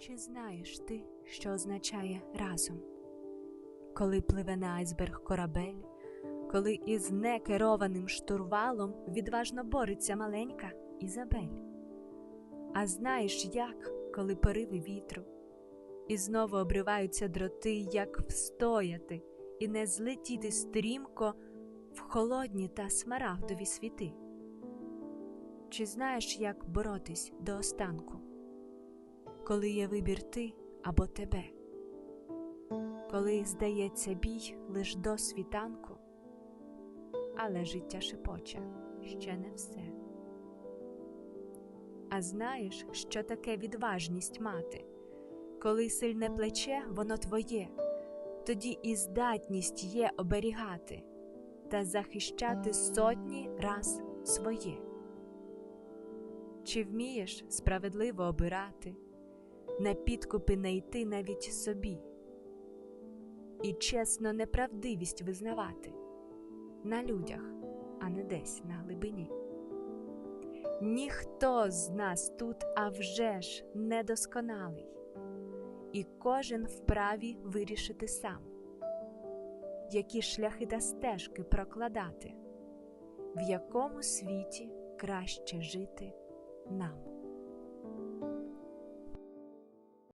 Чи знаєш ти, що означає разом? Коли пливе на айсберг корабель, коли із некерованим штурвалом відважно бореться маленька Ізабель. А знаєш як, коли пориви вітру, і знову обриваються дроти, як встояти і не злетіти стрімко в холодні та смарагдові світи? Чи знаєш, як боротись до останку? Коли є вибір ти або тебе, коли здається бій лиш до світанку, але життя шепоче ще не все. А знаєш, що таке відважність мати, коли сильне плече, воно твоє, тоді і здатність є оберігати та захищати сотні раз своє. Чи вмієш справедливо обирати? На підкупи не йти навіть собі, і чесно неправдивість визнавати на людях, а не десь на глибині. Ніхто з нас тут, а вже ж недосконалий, і кожен вправі вирішити сам, які шляхи та стежки прокладати, в якому світі краще жити нам.